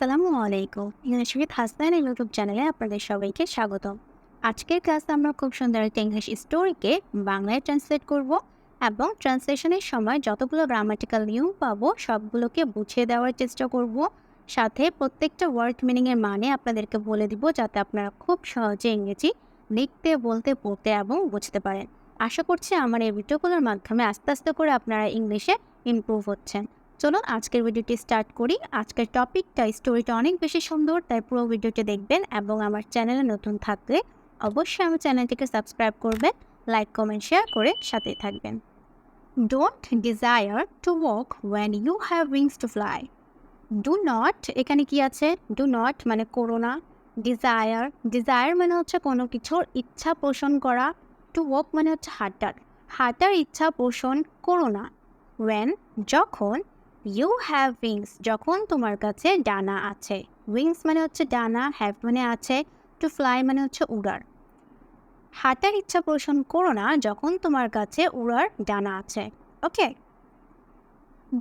আসসালামু আলাইকুম। English with Hasnan YouTube চ্যানেলে আপনাদের সবাইকে স্বাগত আজকের ক্লাসে আমরা খুব সুন্দর একটা ইংলিশ স্টোরিকে বাংলায় ট্রান্সলেট করব এবং ট্রান্সলেশনের সময় যতগুলো গ্রামাটিক্যাল নিয়ম পাবো সবগুলোকে বুঝিয়ে দেওয়ার চেষ্টা করব। সাথে প্রত্যেকটা ওয়ার্ড মিনিংয়ের মানে আপনাদেরকে বলে দিব যাতে আপনারা খুব সহজে ইংরেজি লিখতে, বলতে, পড়তে এবং বুঝতে পারেন। আশা করছি আমার এই ভিডিওগুলোর মাধ্যমে আস্তে আস্তে করে আপনারা ইংলিশে ইমপ্রুভ হচ্ছেন। চলুন আজকের ভিডিওটি স্টার্ট করি। আজকের টপিকটা স্টোরিটা অনেক বেশি সুন্দর, তাই পুরো ভিডিওটি দেখবেন এবং আমার চ্যানেলে নতুন থাকলে অবশ্যই আমার চ্যানেলটিকে সাবস্ক্রাইব করবেন লাইক কমেন্ট শেয়ার করে সাথে থাকবেন। Don't desire to walk when you have wings to fly do not এখানে কি আছে? ডু নট মানে করোনা ডিজায়ার ডিজায়ার মানে হচ্ছে কোনো কিছুর ইচ্ছা পোষণ করা। টু ওয়াক মানে হচ্ছে হাঁটার। হাঁটার ইচ্ছা পোষণ করো না। ওয়েন যখন ইউ হ্যাভ উইংস যখন তোমার কাছে ডানা আছে। উইংস মানে হচ্ছে ডানা হ্যাভ মানে আছে টু ফ্লাই মানে হচ্ছে উড়ার। হাঁটার ইচ্ছা পোষণ করো না যখন তোমার কাছে উড়ার ডানা আছে। Okay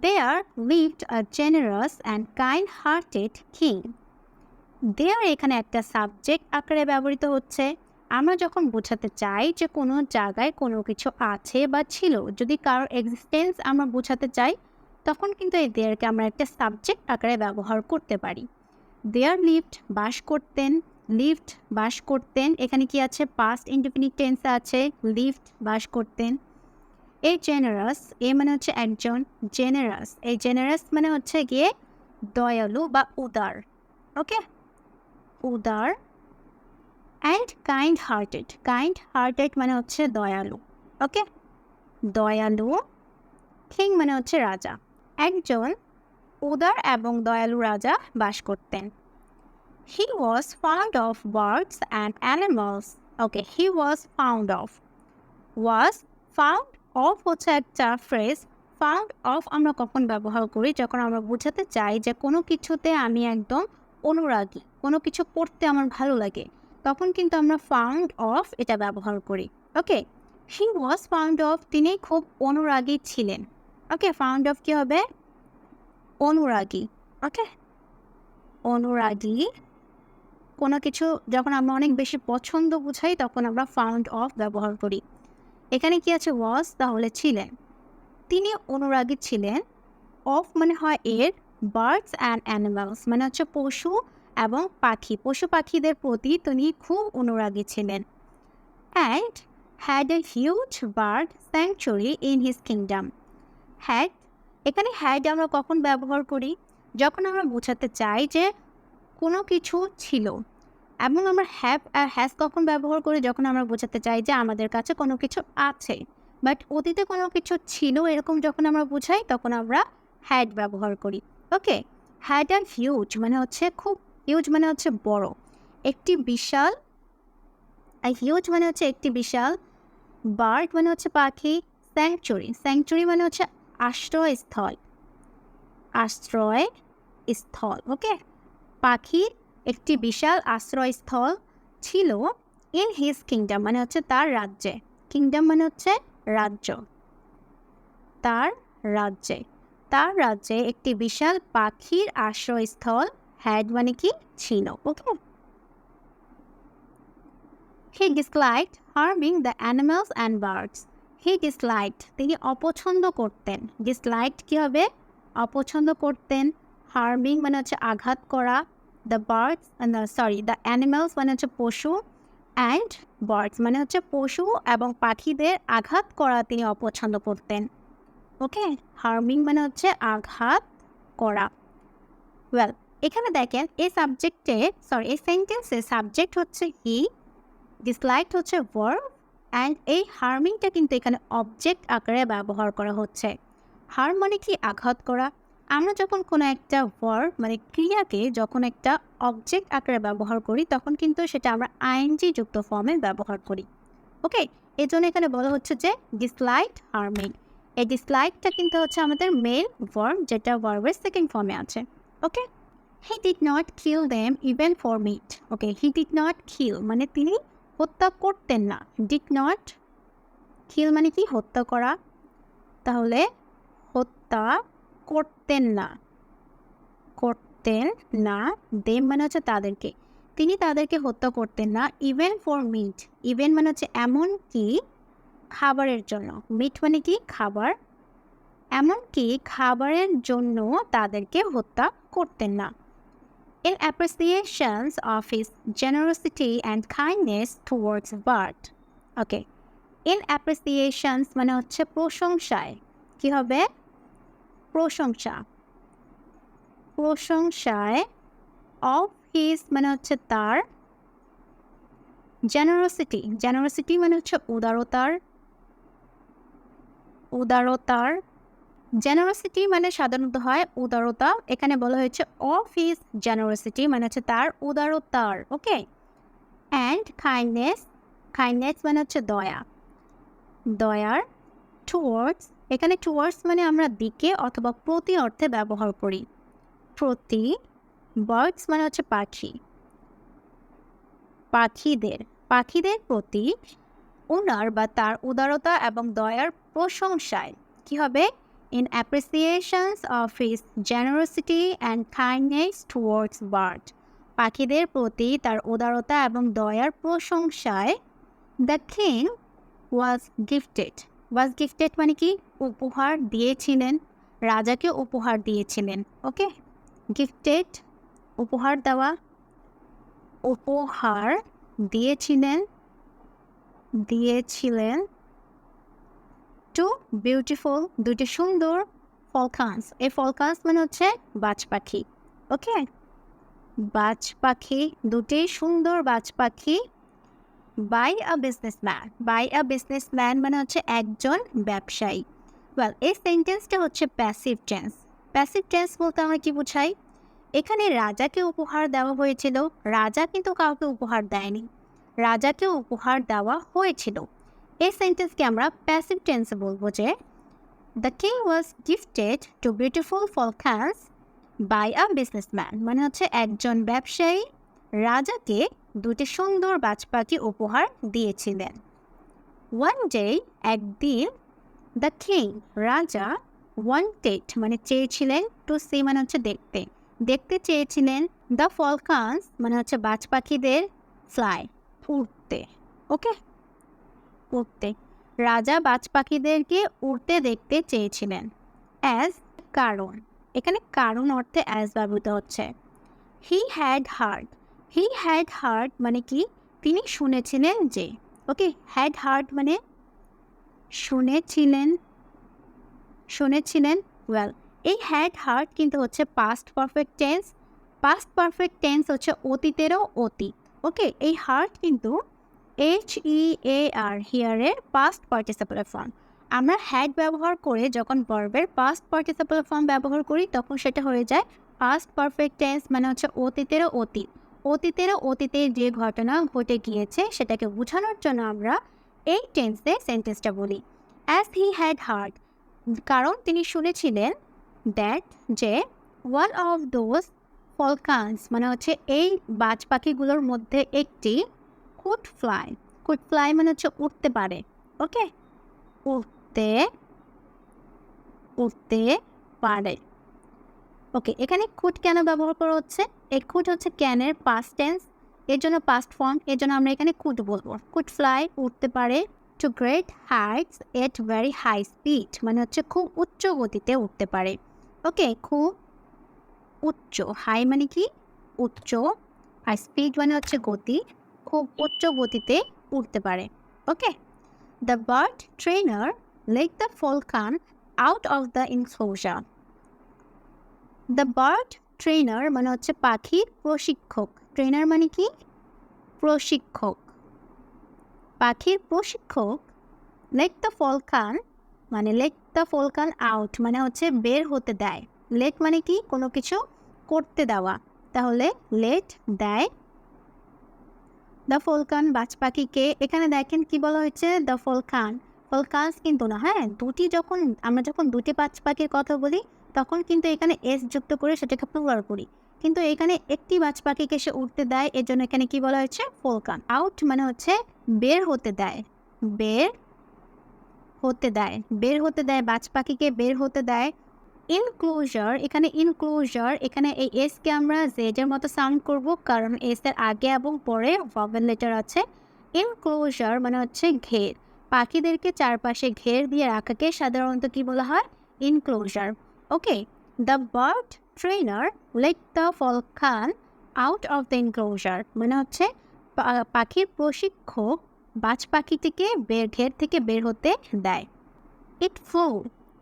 there lived a generous and kind hearted king there এখানে একটা সাবজেক্ট আকারে ব্যবহৃত হচ্ছে। আমরা যখন বোঝাতে চাই যে কোনো জায়গায় কোনো কিছু আছে বা ছিল, যদি কারোর এক্সিস্টেন্স আমরা বোঝাতে চাই তখন কিন্তু এই দেয়ারকে আমরা একটা সাবজেক্ট আকারে ব্যবহার করতে পারি। দেয়ার লিফট বাস করতেন লিফট বাস করতেন, এখানে কি আছে? পাস্ট ইনডিফিনিট টেন্স আছে লিফট বাস করতেন। এই জেনারাস এ মানে হচ্ছে একজন জেনারাস এই জেনারাস মানে হচ্ছে গিয়ে দয়ালু বা উদার ওকে উদার and kind hearted kind hearted মানে হচ্ছে দয়ালু ওকে দয়ালু কিং মানে হচ্ছে রাজা। একজন উদার এবং দয়ালু রাজা বাস করতেন। He was found of birds and animals okay he was found of was found of হচ্ছে একটা ফ্রেজ ফাউন্ড অফ আমরা কখন ব্যবহার করি যখন আমরা বোঝাতে চাই যে কোনো কিছুতে আমি একদম অনুরাগী, কোনো কিছু পড়তে আমার ভালো লাগে, তখন কিন্তু আমরা ফাউন্ড অফ এটা ব্যবহার করি। ওকে হি ওয়াজ ফাউন্ড অফ তিনি খুব অনুরাগী ছিলেন। ওকে ফাউন্ড অফ কী হবে অনুরাগী ওকে অনুরাগী কোনো কিছু যখন আমরা অনেক বেশি পছন্দ বুঝাই, তখন আমরা ফাউন্ড অফ ব্যবহার করি। এখানে কি আছে? ওয়াজ তাহলে ছিলেন। তিনি অনুরাগী ছিলেন। অফ মানে হয় এর বার্ডস অ্যান্ড অ্যানিমালস মানে হচ্ছে পশু এবং পাখি। পশু পাখিদের প্রতি তিনি খুব অনুরাগী ছিলেন। And had a huge bird sanctuary in his kingdom had, এখানে হ্যাড আমরা কখন ব্যবহার করি? যখন আমরা বোঝাতে চাই যে কোনো কিছু ছিল। এবং আমরা হ্যাভ আর হ্যাজ কখন ব্যবহার করি? যখন আমরা বোঝাতে চাই যে আমাদের কাছে কোনো কিছু আছে। বাট অতীতে কোনো কিছু ছিল এরকম যখন আমরা বোঝাই, তখন আমরা হ্যাড ব্যবহার করি। ওকে হ্যাড অ্যান্ড হিউজ মানে হচ্ছে খুব হিউজ মানে হচ্ছে বড়। একটি বিশাল হিউজ মানে হচ্ছে একটি বিশাল, বার্ড মানে হচ্ছে পাখি স্যাংচুরি স্যাংচুরি মানে হচ্ছে আশ্রয়স্থল। আশ্রয় স্থল ওকে পাখির একটি বিশাল আশ্রয়স্থল ছিল ইন হিজ কিংডম মানে হচ্ছে তার রাজ্যে। কিংডম মানে হচ্ছে রাজ্য। তার রাজ্যে। তার রাজ্যে একটি বিশাল পাখির আশ্রয়স্থল হ্যাড মানে কি? ছিল okay he disliked harming the animals and birds he disliked, তিনি অপছন্দ করতেন। ডিসলাইকড কী হবে? অপছন্দ করতেন। হার্মিং মানে হচ্ছে আঘাত করা। The birds sorry the animals মানে হচ্ছে পশু। অ্যান্ড বার্ডস মানে হচ্ছে পশু এবং পাখিদের আঘাত করা তিনি অপছন্দ করতেন। ওকে? হার্মিং মানে হচ্ছে আঘাত করা। ওয়েল এখানে দেখেন এই সাবজেক্টে সরি এই সেন্টেন্সে সাবজেক্ট হচ্ছে হি ডিসলাইক হচ্ছে ভার্ব অ্যান্ড এই হার্মিংটা কিন্তু এখানে অবজেক্ট আকারে ব্যবহার করা হচ্ছে। হার মানে কি আঘাত করা? আমরা যখন কোনো একটা ওয়ার্ড মানে ক্রিয়াকে যখন একটা অবজেক্ট আকারে ব্যবহার করি, তখন কিন্তু সেটা আমরা আইএনজি যুক্ত ফর্মে ব্যবহার করি। ওকে এই জন্য এখানে বলা হচ্ছে যে ডিসলাইক হার্মিং এই ডিসলাইকটা কিন্তু হচ্ছে আমাদের মেল ওয়ার্ড যেটা ওয়ার্বের সেকেন্ড ফর্মে আছে। Okay he did not kill them even for meat okay he did not kill মানে তিনি হত্যা করতেন না। ডিড নট কিল মানে কি? হত্যা করা। তাহলে হত্যা করতেন না। করতেন না। দেম মানে হচ্ছে তাদেরকে। তিনি তাদেরকে হত্যা করতেন না। ইভেন ফর মিট ইভেন মানে হচ্ছে এমন কি? খাবারের জন্য। মিট মানে কি? খাবার। এমনকি খাবারের জন্য তাদেরকে হত্যা করতেন না। In appreciations of his generosity and kindness towards Bart. Okay in appreciations মানে হচ্ছে প্রশংসায় কি হবে প্রশংসা প্রশংসায় অফ হিজ মানে হচ্ছে তার জেনারসিটি জেনারসিটি মানে হচ্ছে উদারতার উদারতার জেনারসিটি মানে সাধারণত হয় উদারতা। এখানে বলা হয়েছে অফ হিজ জেনারসিটি মানে হচ্ছে তার উদারতার ওকে অ্যান্ড কাইন্ডনেস কাইন্ডনেস মানে হচ্ছে দয়া। দয়ার টুয়ার্ডস এখানে টুয়ার্ডস মানে আমরা দিকে অথবা প্রতি অর্থে ব্যবহার করি। প্রতি বার্ডস মানে হচ্ছে পাখি। পাখিদের পাখিদের প্রতি ওনার বা তার উদারতা এবং দয়ার প্রশংসায় কি হবে? In appreciations of his generosity and kindness towards bird পাখিদের প্রতি তার উদারতা এবং দয়ার প্রশংসায় the king was gifted was gifted মানে কি? উপহার দিয়েছিলেন। রাজাকে উপহার দিয়েছিলেন। ওকে? গিফটেড উপহার দেওয়া, উপহার দিয়েছিলেন দিয়েছিলেন টু বিউটিফুল দুটি সুন্দর ফলকান্স এই ফলকান্স মানে হচ্ছে বাজ পাখি, ওকে? বাজ পাখি, দুটি সুন্দর বাজ পাখি by a businessman by a businessman মানে হচ্ছে একজন ব্যবসায়ী। ওয়েল এই সেন্টেন্সটা হচ্ছে প্যাসিভ টেন্স প্যাসিভ টেন্স বলতে আমরা কি বোঝাই? এখানে রাজাকে উপহার দেওয়া হয়েছিল, রাজা কিন্তু কাউকে উপহার দেয়নি। রাজাকে উপহার দেওয়া হয়েছিল। এই সেন্টেন্সকে আমরা প্যাসিভ টেন্সে বলব যে the king was gifted two beautiful falcons by a businessman মানে হচ্ছে একজন ব্যবসায়ী রাজাকে দুটি সুন্দর বাজ পাখি উপহার দিয়েছিলেন। ওয়ান ডে একদিন দ্য কিং রাজা ওয়ান ওয়ান্টেড মানে চেয়েছিলেন টু সি মানে হচ্ছে দেখতে। দেখতে চেয়েছিলেন দ্য ফলকান্স মানে হচ্ছে বাজ পাখিদের ফ্লাই উড়তে। ওকে উঠতে রাজা বাজ পাখিদেরকে উড়তে দেখতে চেয়েছিলেন। অ্যাজ কারণ। এখানে কারণ অর্থে অ্যাজ ব্যবহৃত হচ্ছে। He had hurt. He had hurt মানে কি? তিনি শুনেছিলেন যে। ওকে, হ্যাড হার্ট মানে? শুনেছিলেন। শুনেছিলেন? ওয়েল, এই হ্যাড হার্ট কিন্তু হচ্ছে past perfect tense past perfect tense হচ্ছে অতীতেরও অতীত। ওকে, এই হার্ট কিন্তু এইচ ই এ আর হিয়ারের পাস্ট পার্টিসিপাল ফর্ম আমরা হ্যাড ব্যবহার করে যখন বর্বের পাস্ট পার্টিসিপাল ফর্ম ব্যবহার করি, তখন সেটা হয়ে যায় পাস্ট পারফেক্ট টেন্স মানে হচ্ছে অতীতেরও অতীত। অতীতেরও অতীতে যে ঘটনা ঘটে গিয়েছে, সেটাকে বোঝানোর জন্য আমরা এই টেন্সে সেন্টেন্সটা বলি। অ্যাজ হি হ্যাড হার্ড কারণ তিনি শুনেছিলেন দ্যাট যে ওয়ান অফ দোজ ফলকান্স মানে হচ্ছে এই বাজ পাখিগুলোর মধ্যে একটি কুড ফ্লাই কুড ফ্লাই মানে হচ্ছে উঠতে পারে ওকে উঠতে উঠতে পারে। ওকে এখানে কুট কেন ব্যবহার করা হচ্ছে? এই কুট হচ্ছে ক্যানের পাস্ট টেন্স এর জন্য পাস্ট ফর্ম এর জন্য আমরা এখানে কুট বলব। কুট ফ্লাই উঠতে পারে to great heights at very high speed মানে হচ্ছে খুব উচ্চ গতিতে উঠতে পারে। ওকে খুব উচ্চ হাই মানে কি? উচ্চ আর স্পিড মানে হচ্ছে গতি খুব উচ্চ গতিতে উঠতে পারে okay the bird trainer let the falcon out of the enclosure the bird trainer মানে হচ্ছে পাখির প্রশিক্ষক। ট্রেনার মানে কি? প্রশিক্ষক। পাখির প্রশিক্ষক লেক দ্য ফলকান মানে লেক দ্য ফলকান আউট মানে হচ্ছে বের হতে দেয়। লেক মানে কি? কোনো কিছু করতে দেওয়া। তাহলে লেট দেয় দ্য ফলকান বাজ পাখিকে এখানে দেখেন কি বলা হয়েছে? দ্য ফলকান ফলকান্স কিন্তু না হ্যাঁ? দুটি যখন, আমরা যখন দুটি বাজ পাখির কথা বলি, তখন কিন্তু এখানে এস যুক্ত করে সেটাকে প্লুরাল করি। কিন্তু এখানে একটি বাজ পাখিকে সে উঠতে দেয় এর জন্য এখানে কি বলা হয়েছে? ফলকান আউট মানে হচ্ছে বের হতে দেয়। বের হতে দেয়। বের হতে দেয় বাজ পাখিকে বের হতে দেয়। ইনক্লোজার এখানে ইনক্লোজার এখানে এই এসকে আমরা জেডের মতো সাউন্ড করব, কারণ এস এর আগে এবং পরে ভবেল লেটার আছে। ইনক্লোজার মানে হচ্ছে ঘের। পাখিদেরকে চারপাশে ঘের দিয়ে রাখাকে সাধারণত কি বলা হয়? Enclosure okay the bird trainer let the falcon out of the enclosure মানে হচ্ছে পাখির প্রশিক্ষক বাজ পাখিটিকে বের, ঘের থেকে বের হতে দেয়। ইট ফ্লো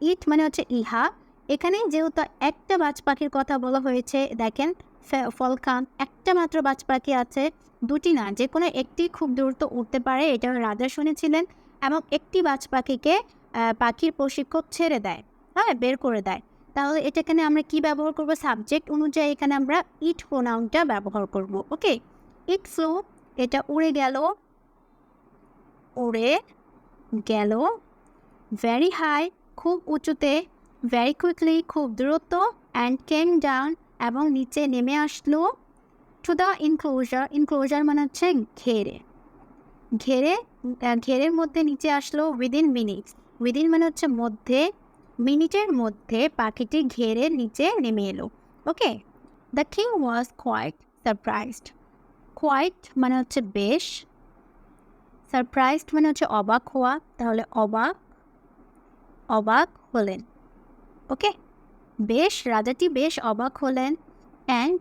ইট মানে হচ্ছে ইহা এখানে যেহেতু একটা বাজ পাখির কথা বলা হয়েছে, দেখেন, ফে- ফলখান একটা মাত্র বাজ পাখি আছে, দুটি না, যে কোনো একটি খুব দ্রুত উঠতে পারে, এটা রাজা শুনেছিলেন, এবং একটি বাজ পাখিকে পাখির প্রশিক্ষক ছেড়ে দেয় হ্যাঁ বের করে দেয়। তাহলে এটা এখানে আমরা কি ব্যবহার করব? সাবজেক্ট অনুযায়ী এখানে আমরা ইট প্রোনাউনটা ব্যবহার করব, ওকে? ইট ফ্লো, এটা উড়ে গেল উড়ে গেল, ভেরি হাই, খুব উঁচুতে ভেরি কুইকলি খুব দ্রুত অ্যান্ড কেম ডাউন এবং নিচে নেমে আসলো। টু দ্য ইনক্লোজার ইনক্লোজার মানে হচ্ছে ঘেরে। ঘেরে ঘেরের মধ্যে নিচে আসলো উইদিন মিনিটস উইদিন মানে হচ্ছে মধ্যে, মিনিটের মধ্যে পাখিটি ঘেরের নিচে নেমে এলো। Okay the king was quite surprised quite মানে হচ্ছে বেশ। সারপ্রাইজড মানে হচ্ছে অবাক হওয়া। তাহলে অবাক অবাক হলেন। ওকে বেশ, রাজাটি বেশ অবাক হলেন অ্যান্ড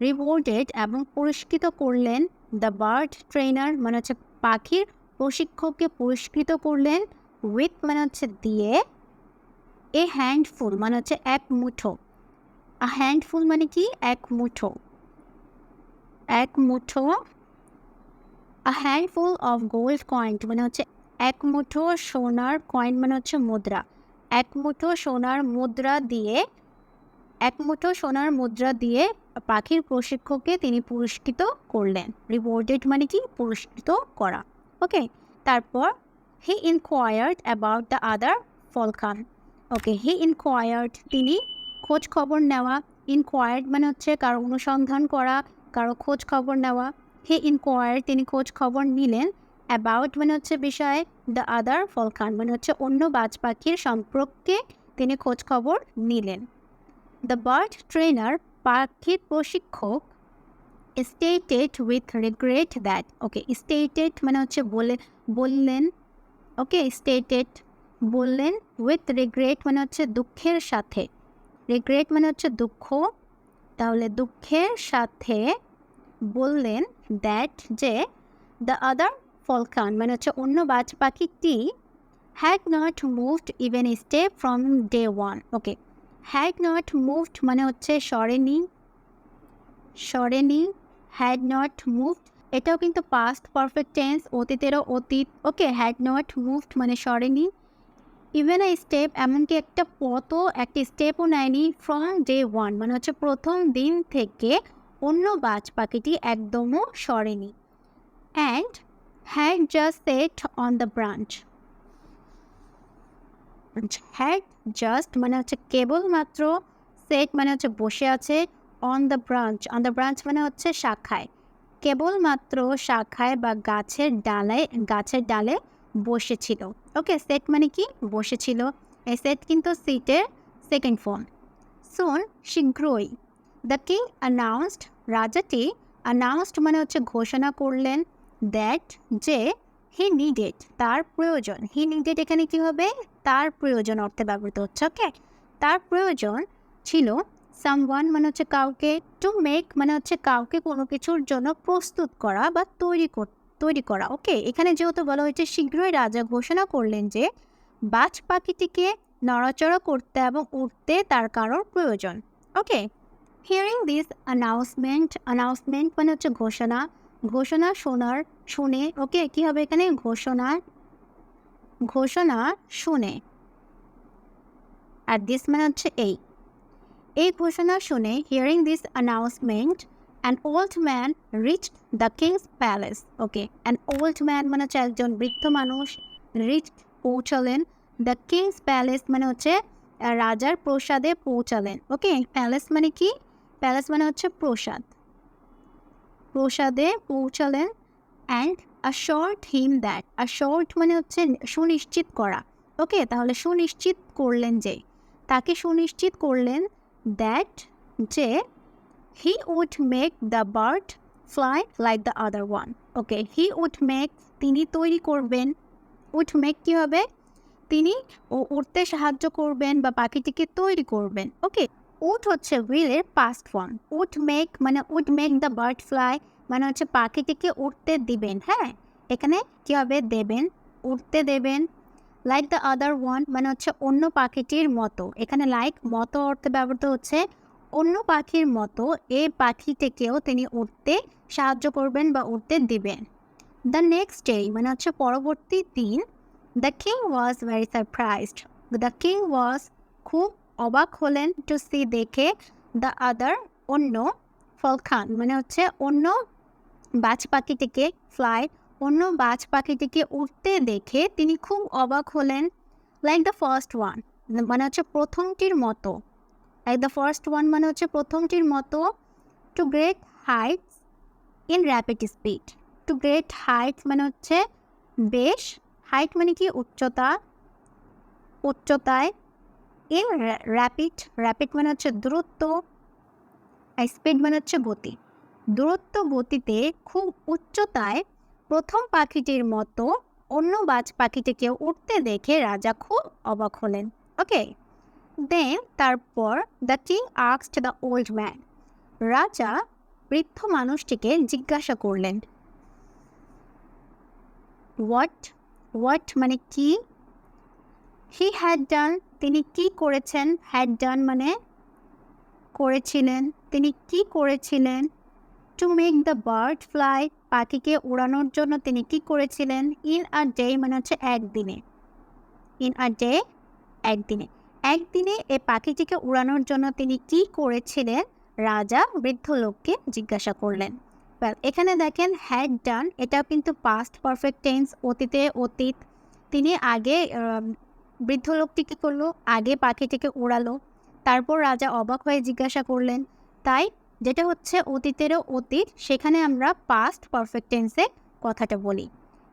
রিওয়ার্ডেড এবং পুরস্কৃত করলেন দ্য বার্ড ট্রেনার মানে হচ্ছে পাখির প্রশিক্ষককে পুরস্কৃত করলেন উইথ মানে হচ্ছে দিয়ে এ হ্যান্ডফুল মানে হচ্ছে এক মুঠো। আ হ্যান্ডফুল মানে কি? এক মুঠো। এক মুঠো। A handful of gold coin মানে হচ্ছে এক মুঠো সোনার কয়েন মানে হচ্ছে মুদ্রা। এক মুঠো সোনার মুদ্রা দিয়ে, এক মুঠো সোনার মুদ্রা দিয়ে পাখির প্রশিক্ষককে তিনি পুরস্কৃত করলেন। রিওয়ার্ডেড মানে কি? পুরস্কৃত করা। ওকে তারপর হি ইনকোয়ার্ড অ্যাবাউট দ্য আদার ফলকান ওকে হি ইনকোয়ার্ড তিনি খোঁজ খবর নেওয়া। ইনকোয়ার্ড মানে হচ্ছে কারও অনুসন্ধান করা, কারও খোঁজ খবর নেওয়া। হি ইনকোয়ার্ড তিনি খোঁজ খবর নিলেন। অ্যাবাউট মানে হচ্ছে বিষয়ে দ্য আদার ফলকান মানে হচ্ছে অন্য বাজ পাখির সম্পর্কে তিনি খোঁজ খবর নিলেন। দ্য বার্ড ট্রেনার পাখির প্রশিক্ষক stated with regret that okay stated মানে হচ্ছে বলে, বললেন ওকে স্টেটেড বললেন উইথ রিগ্রেট মানে হচ্ছে দুঃখের সাথে। রিগ্রেট মানে হচ্ছে দুঃখ, তাহলে দুঃখের সাথে বললেন দ্যাট যে দ্য আদার ফলকান মানে হচ্ছে অন্য বাজ পাখিটি had not moved even step from day one okay had not moved মানে হচ্ছে সরেনি সরেনি হ্যাড নট মুভড এটাও কিন্তু পাস্ট পারফেক্ট টেন্স অতীতেরও অতীত ওকে হ্যাড নট মুভড মানে সরেনি ইভেন আই স্টেপ এমনকি একটা পথও, একটি স্টেপও নেয়নি ফ্রম ডে ওয়ান মানে হচ্ছে প্রথম দিন থেকে অন্য বাজ পাখিটি একদমও সরেনি। And had just sat on the branch had just মানে হচ্ছে কেবলমাত্র সেট মানে হচ্ছে বসে আছে on the branch on the branch মানে হচ্ছে শাখায়। কেবলমাত্র শাখায় বা গাছের ডালায় গাছের ডালে বসেছিল। ওকে সেট মানে কি? বসেছিল। এই সেট কিন্তু সিটের সেকেন্ড ফর্ম সোন শীঘ্রই দ্য কিং অ্যানাউন্সড রাজাটি অ্যানাউন্সড মানে হচ্ছে ঘোষণা করলেন দ্যাট যে হি নিডেড তার প্রয়োজন। হি নিডেড এখানে কী হবে? তার প্রয়োজন অর্থে ব্যবহৃত হচ্ছে ওকে তার প্রয়োজন ছিল সামওয়ান মানে হচ্ছে কাউকে টু মেক মানে হচ্ছে কাউকে কোনো কিছুর জন্য প্রস্তুত করা বা তৈরি তৈরি করা ওকে এখানে যেহেতু বলা হয়েছে, শীঘ্রই রাজা ঘোষণা করলেন যে বাজ পাখিটিকে নড়াচড়া করতে এবং উঠতে তার কারোর প্রয়োজন okay hearing this announcement announcement মানে হচ্ছে ঘোষণা ঘোষণা শোনার, শুনে, ওকে কী হবে এখানে ঘোষণা ঘোষণা শুনে। আর দিস মানে হচ্ছে এই। এই ঘোষণা শুনে hearing this announcement an old man reach the king's palace okay an old man মানে হচ্ছে একজন বৃদ্ধ মানুষ রিচ পৌঁছালেন। দ্য কিংস প্যালেস মানে হচ্ছে, রাজার প্রসাদে পৌঁছালেন ওকে প্যালেস মানে কি? প্যালেস মানে হচ্ছে প্রসাদ। প্রসাদে পৌঁছালেন and assured him that assured মানে হচ্ছে সুনিশ্চিত করা। ওকে তাহলে সুনিশ্চিত করলেন যে, তাকে সুনিশ্চিত করলেন দ্যাট যে he would make the bird fly like the other one okay he would make তিনি তৈরি করবেন। উড মেক কী হবে? তিনি ও উড়তে সাহায্য করবেন বা পাখিটিকে তৈরি করবেন। ওকে উড হচ্ছে উইলের পাস্ট ফর্ম উড মেক মানে would make the bird fly মানে হচ্ছে পাখিটিকে উঠতে দিবেন হ্যাঁ? এখানে কী হবে? দেবেন উঠতে দেবেন। লাইক দ্য আদার ওয়ান মানে হচ্ছে অন্য পাখিটির মতো। এখানে লাইক মতো অর্থে ব্যবহৃত হচ্ছে অন্য পাখির মতো এই পাখিটিকেও তিনি উঠতে সাহায্য করবেন বা উঠতে দিবেন। দ্য নেক্সট ডে মানে হচ্ছে পরবর্তী দিন the king was very surprised the king was খুব অবাক হলেন টু সি দেখে দ্য আদার অন্য ফলখান মানে হচ্ছে অন্য বাজ পাখিটিকে ফ্লাই অন্য বাজ পাখিটিকে উঠতে দেখে তিনি খুব অবাক হলেন লাইক দ্য ফার্স্ট ওয়ান মানে হচ্ছে প্রথমটির মতো লাইক দ্য ফার্স্ট ওয়ান মানে হচ্ছে প্রথমটির মতো to great heights in rapid speed to great heights মানে হচ্ছে বেশ হাইট মানে কি? উচ্চতা, উচ্চতায় ইন র্যাপিড র্যাপিড মানে হচ্ছে দূরত্ব, আর স্পিড মানে হচ্ছে গতি। দূরত্ব গতিতে খুব উচ্চতায় প্রথম পাখিটির মতো অন্য বাজ, পাখিটিকে উঠতে দেখে রাজা খুব অবাক হলেন। ওকে দেন তারপর দ্য কিং আক্সড দ্য ওল্ড ম্যান রাজা বৃদ্ধ মানুষটিকে জিজ্ঞাসা করলেন হোয়াট হোয়াট মানে কি? হি হ্যাড ডান তিনি কি করেছেন? হ্যাড ডান মানে করেছিলেন। তিনি কি করেছিলেন? To make the bird fly পাখিকে উড়ানোর জন্য তিনি কি করেছিলেন? ইন আ ডে মানে হচ্ছে একদিনে। ইন আ ডে একদিনে। একদিনে এ পাখিটিকে উড়ানোর জন্য তিনি কি করেছিলেন? রাজা বৃদ্ধ লোককে জিজ্ঞাসা করলেন। এখানে দেখেন হ্যাড ডান এটা কিন্তু পাস্ট পারফেক্ট টেন্স অতীতে, অতীত। তিনি আগে বৃদ্ধ লোকটি কী করল, আগে পাখিটিকে উড়ালো। তারপর রাজা অবাক হয়ে জিজ্ঞাসা করলেন, তাই? যেটা হচ্ছে অতীতেরও অতীত, সেখানে আমরা পাস্ট পারফেক্ট টেন্সে কথাটা বলি।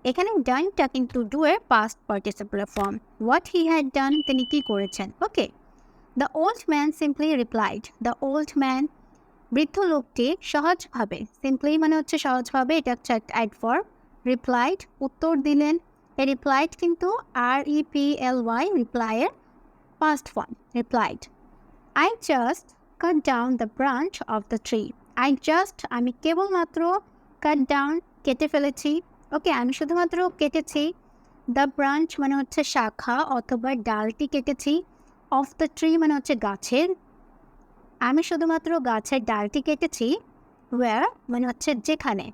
এখানে ডানটা কিন্তু ডু এর past participle form what he had done তিনি কী করেছেন? Okay the old man simply replied the old man বৃদ্ধ লোকটি সহজভাবে সিম্পলি মানে হচ্ছে সহজভাবে, এটা হচ্ছে একটা অ্যাডভার্ব রিপ্লাইড উত্তর দিলেন রিপ্লাইড কিন্তু R E P L Y রিপ্লাইয়ের past form replied I just cut down the branch of the tree I just আমি কেবলমাত্র কাট ডাউন কেটে ফেলেছি। ওকে আমি শুধুমাত্র কেটেছি। দ্য ব্রাঞ্চ মানে হচ্ছে শাখা অথবা ডালটি কেটেছি। অফ দ্য ট্রি মানে হচ্ছে গাছের। আমি শুধুমাত্র গাছের ডালটি কেটেছি। ওয়ার মানে হচ্ছে যেখানে।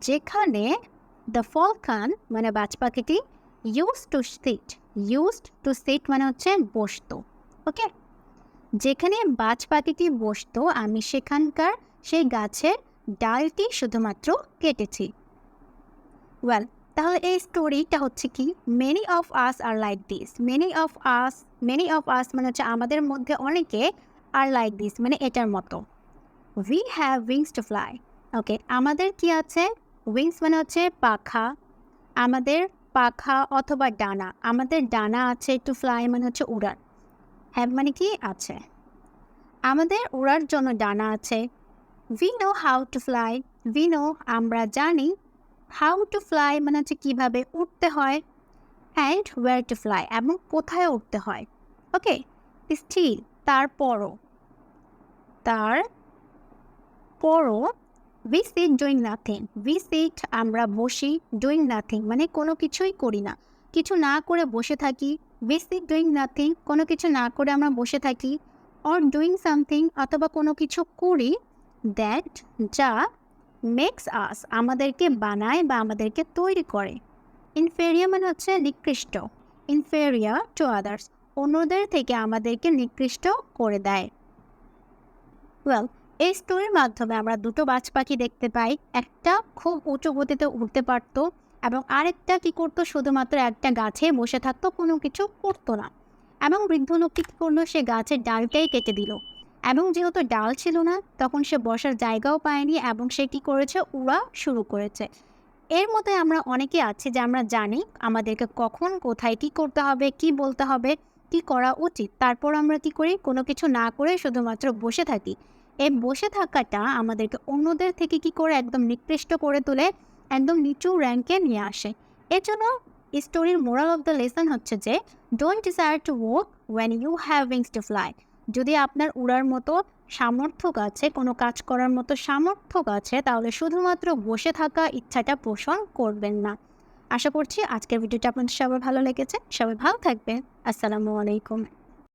যেখানে দ্য ফলকান মানে বাজ পাখিটি use to sit used to sit মানে হচ্ছে বসতো ওকে যেখানে বাজ পাখিটি বসতো আমি সেখানকার সেই গাছের ডালটি শুধুমাত্র কেটেছি। ওয়েল তাহলে এই স্টোরিটা হচ্ছে কি? Many of us are like this many of us many of us মানে হচ্ছে আমাদের মধ্যে অনেকে আর লাইক দিস মানে এটার মতো। We have wings to fly okay আমাদের কি আছে? উইংস মানে হচ্ছে পাখা, আমাদের পাখা অথবা ডানা, আমাদের ডানা আছে টু ফ্লাই মানে হচ্ছে উড়ার। হ্যাভ মানে কি? আছে। আমাদের উড়ার জন্য ডানা আছে। We know how to fly we know আমরা জানি হাউ টু ফ্লাই মানে হচ্ছে কীভাবে উঠতে হয় অ্যান্ড ওয়ার টু ফ্লাই এবং কোথায় উঠতে হয়। ওকে স্টিল তারপরও তার পরও we sit doing nothing we sit আমরা বসি ডুইং নাথিং মানে কোনো কিছুই করি না। কিছু না করে বসে থাকি উই সিট ডুইং নাথিং কোনো কিছু না করে আমরা বসে থাকি অর ডুইং সামথিং অথবা কোনো কিছু করি দ্যাট যা মেক্স আস আমাদেরকে বানায় বা আমাদেরকে তৈরি করে। ইনফেরিয়া মানে হচ্ছে নিকৃষ্ট ইনফেরিয়া টু আদার্স অন্যদের থেকে আমাদেরকে নিকৃষ্ট করে দেয়। ওয়েল এই স্টোরির মাধ্যমে আমরা দুটো বাজ পাখি দেখতে পাই। একটা খুব উঁচু গতিতে উঠতে পারত এবং আরেকটা কি করতো? শুধুমাত্র একটা গাছে বসে থাকতো, কোনো কিছু করতো না। এবং বৃদ্ধ লোকটি কী করল? সে গাছের ডালটাই কেটে দিল। এবং যেহেতু ডাল ছিল না, তখন সে বসার জায়গাও পায়নি এবং সে কী করেছে? উড়া শুরু করেছে। এর মধ্যে আমরা অনেকে আছি যে আমরা জানি আমাদেরকে কখন, কোথায় কী করতে হবে, কি বলতে হবে, কি করা উচিত। তারপর আমরা কি করি? কোনো কিছু না করে শুধুমাত্র বসে থাকি। এই বসে থাকাটা আমাদেরকে অন্যদের থেকে কি করে একদম নিকৃষ্ট করে তোলে, একদম নিচু র্যাঙ্কে নিয়ে আসে। এর জন্য স্টোরির মোরাল অফ দ্য লেসন হচ্ছে যে don't desire to work when you have wings to fly যদি আপনার উড়ার মতো সামর্থ্য আছে, কোনো কাজ করার মতো সামর্থ্য আছে, তাহলে শুধুমাত্র বসে থাকা ইচ্ছাটা পোষণ করবেন না। আশা করছি আজকের ভিডিওটা আপনাদের সবার ভালো লেগেছে। সবাই ভালো থাকবেন। আসসালামু আলাইকুম।